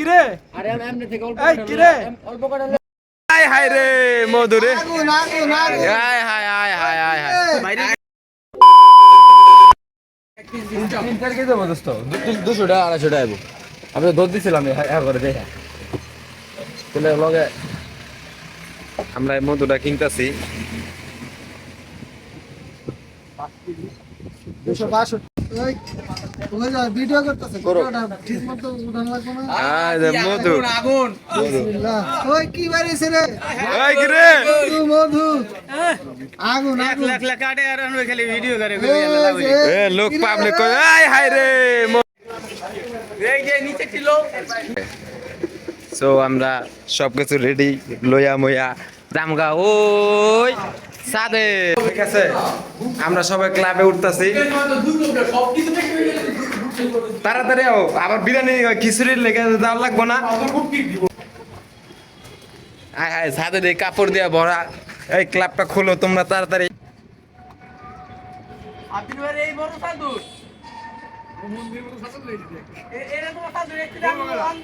কিরে? আরে আমি এমনি থেকে অল্প এই, কটা কি রে? লই- অল্প কটা হাই হাই রে মধু আগুন আগুন আগুন হাই হাই হাই হাই হাই হাই। তিন চার কেজি দেবো দোস্ত দুশো টাকা আড়াইশো টাকা আমি তো দুধ দিছিলাম হ্যাঁ করে দেখে তাহলে লগে আমরা এই মধুটা কিনতেছি। দুশো বাষট্টি। লোক পাবলিক কই? হাই রে সো আমরা সবকিছু রেডি লইয়া মইয়া জামগা ওই। সাদে। ঠিক আছে আমরা সবাই ক্লাবে উঠতাছি। তাড়াতাড়ি আও আবার বিরিয়ানি খিচুড়ির লেগে দেওয়া লাগবো না। আয় হায় সাদে দিয়ে কাপড় দিয়া ভরা। এই ক্লাবটা খুলো তোমরা তাড়াতাড়ি। এই বড় সাধু। দাম দাম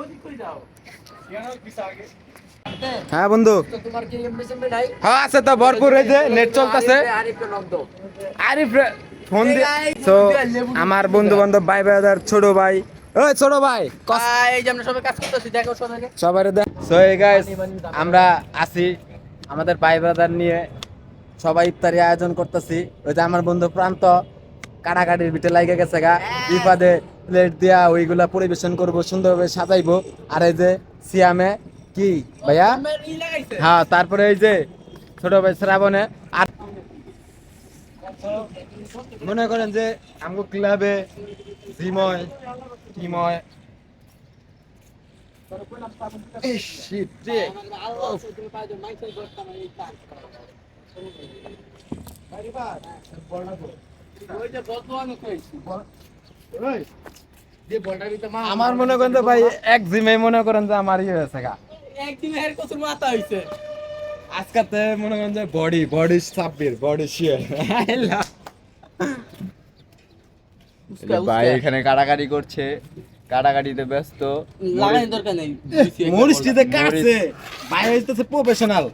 ওদিক কই যাও? হ্যাঁ বন্ধু? হ্যাঁ আছে তো ভরপুর হয়েছে নেট চলতেছে। আরিফে- ফোন দিয়ে তো আমার বন্ধু বান্ধব ভাই ব্রাদার ছোট ভাই। ওই ছোট ভাই এই যে আমরা সবাই কাজ করতেছি দেখো সবাইকে। সবাই দেখ সো এই গাইস আমরা আছি আমাদের ভাই ব্রাদার নিয়ে। সবাই ইফতারি আয়োজন করতেছি। ওই যে আমার বন্ধু প্রান্ত কাটাকাটির ভিতরে লাগে গেছে গা। বিপাদে প্লেট দিয়া ওইগুলা পরিবেশন করব সুন্দরভাবে সাজাইবো। আর এই যে সিয়ামে কি ভাইয়া? হ্যাঁ তারপরে এই যে ছোট ভাই শ্রাবণে আর মনে করেন যে আমগো ক্লাবে জিময় রে। ওই যে বর্তমান কইছি আমার মনে করেন ভাই এক জিমে মনে করেন যে আমার ইয়ে হয়েছে গা। একদিন হের কত মাথা হইছে। আজকাতে মনে করেন যে বডি বডি সাব্বির বডি শিয়ার ভাই এখানে কাটাকাটি করছে কাটাকাটিতে ব্যস্ত। লাগাই দরকার নেই। মরিষ্টিতে কাটছে। ভাই হইতেছে প্রফেশনাল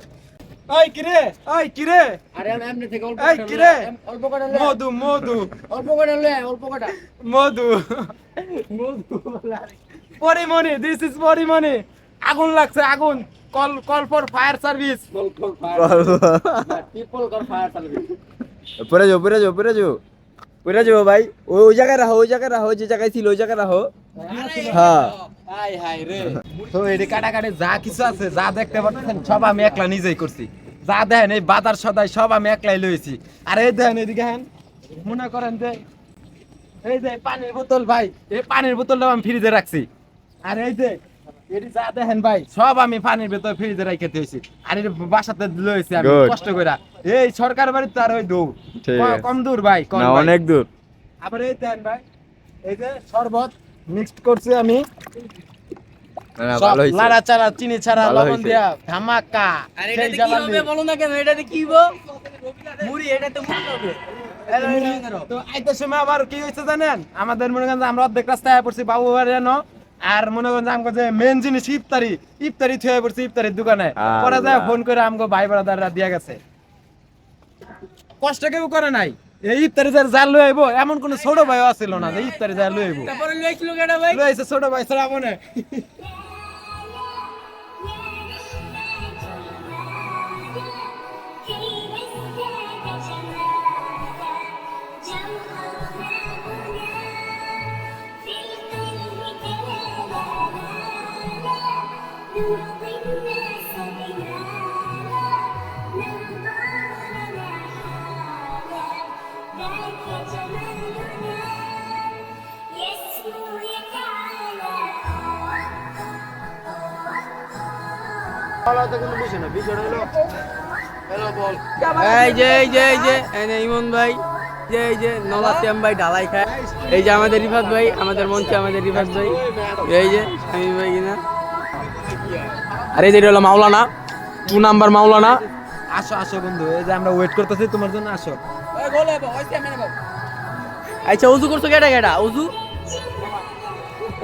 কিরে ওই কিরে আরে আমি এমনি থেকে অল্প এই, কটা কি রে? লই- এম- অল্প কটা মধু মধু। অল্প কটা অল্প কটা। মধু। Porimoni this is Porimoni. আগুন লাগছে আগুন। Call call for fire service. Triple কর ফায়ার সার্ভিস। পরে যাও পরে যাও পরে যাও। পরে যাও ভাই। ওই ওই জায়গায় রাখো ওই জায়গায় রাখো যে জায়গায় ছিল ওই জায়গায় রাখো। হ্যাঁ। হাই হাই রে। তো এটি কাটাকাটি যা কিছু আছে যা দেখতে পাচ্ছেন সব আমি একলা নিজেই করছি। যা দেখেন এই বাজার সদাই সব আমি একলাই লইছি। আর এই দেখেন এদিকে হেন মনে করেন যে এই যে পানির বোতল ভাই এই পানির বোতলটাও আমি ফ্রিজে রাখছি। আর এই যে এটি যা দেখেন ভাই সব আমি পানির ভেতর ফ্রিজে রাখতে হয়েছি আর এটি বাসাতে লইছি আমি কষ্ট করে এই সরকার আর ওই। কম দূর ভাই কম ভাই। অনেক দূর। আবার এই দেন ভাই এই যে শরবত মিক্সড করছি আমি। চিনি ছাড়া লবণ দিয়া ধামাকা। আর কি জ্বালানি। হবে বলো না কেন? এটাতে কি হবে মুড়ি এটাতে মুড়ি হবে। তো আইতে সময় আবার কি হয়েছে জানেন? আমাদের মনে করেন আমরা অর্ধেক রাস্তায় পড়ছি বাবু এনো আর মনে করেন যে আমাকে যে মেন জিনিস ইফতারি। ইফতারি থুয়ে পড়ছি ইফতারির দোকানে। পরে যায় ফোন করে আমাকে ভাই ব্রাদাররা দিয়া গেছে। কষ্ট কেউ করে নাই। এই ইফতারি যার লই আইবো এমন কোন ছোট ভাইও আছিল না যে ইফতারি যা লই আইবো। তারপরে লইছিল কেডা ভাই? লই ছোট ভাই ইমন ভাই ভাই ঢালাই এই যে আমাদের রিফাত ভাই, আমাদের মঞ্চে আমাদের রিফাত ভাই। এই যে শামিম ভাই কিনা। আর এই যে এটা হলো মাওলানা টু নাম্বার মাওলানা। আসো আসো বন্ধু এই যে আমরা ওয়েট করতেছি তোমার জন্য আসো। আচ্ছা উজু করছ কেটা কেটা উজু?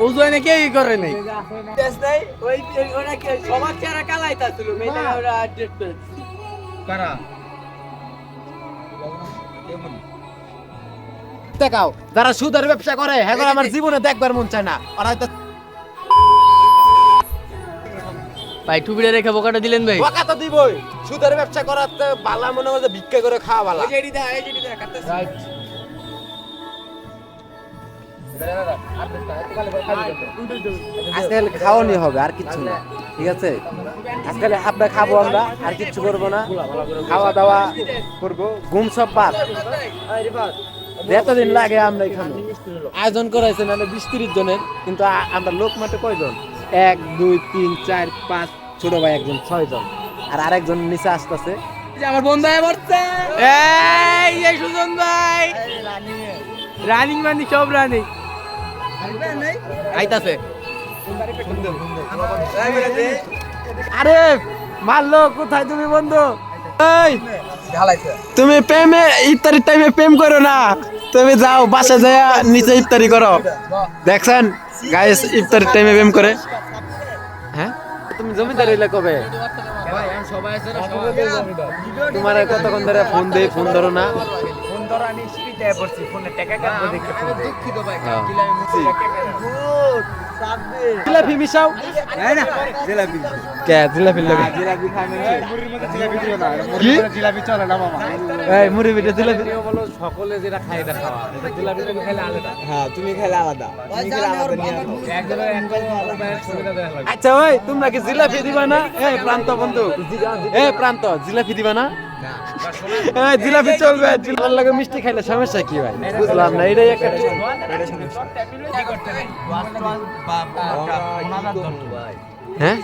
উজু এনে কেউই করে নাই? ওই ওরা কে সবার চেহারা কালাইতা ছিল মেয়েটা ওরা ডেট করেছে। কারা? দেখাও যারা সুদের ব্যবসা করে হ্যাঁ আমার জীবনে দেখবার মন চায় না ওরা হয়তো ভাই টুপিটা রেখে বোকাটা দিলেন ভাই। বকা তো দিবই। সুদের ব্যবসা করাতে বালা মনে হয় ভিক্ষা করে খাওয়া বালা আজকাল খাওয়ানি হবে আর কিছু না। ঠিক আছে? আজকাল খাব আমরা আর কিছু করব না। খাওয়া দাওয়া করব। ঘুম সব বাদ। এতদিন লাগে আমরা এখানে আয়োজন করেছে মানে বিশ তিরিশ জনের কিন্তু আমরা লোক মাত্র কয়জন? এক দুই তিন চার পাঁচ ছোট ভাই একজন ছয় জন আর আরেকজন নিচে আসতেছে। আমার বন্ধু আয় পড়ছে। এই যে সুজন ভাই। রানিং মানে সব রানিং আইতাছে। আরে মারলো কোথায় তুমি বন্ধু? এই তুমি প্রেমে ইফতারির টাইমে প্রেম করো না। তুমি যাও বাসা যায় নিচে ইফতারি করো। দেখছেন? গাইস ইফতার টাইমে ব্যায়াম করে। হ্যাঁ? তুমি জমিদার হইলে কবে? তোমার কতক্ষণ ধরে ফোন দেই ফোন ধরো না। জিলাপি মিশাও। কে জিলাপি লাগে? কি? এই মুড়ি পিঠে জিলাপি। বলো সকলে যেটা খাই এটা খাওয়া। জিলাপি তুমি খাইলে আলাদা। হ্যাঁ তুমি খেলে আলাদা। তুমি খেলে আলাদা নিয়ে আসো। আচ্ছা ওই তোমরা কি জিলাপি দিবা না? এ প্রান্ত বন্ধু। এ প্রান্ত জিলাপি দিবা না? জিলাপি চলবে জিলাপি লাগে মিষ্টি খাইলে সমস্যা কি ভাই? বুঝলাম না এটাই একটা হ্যাঁ?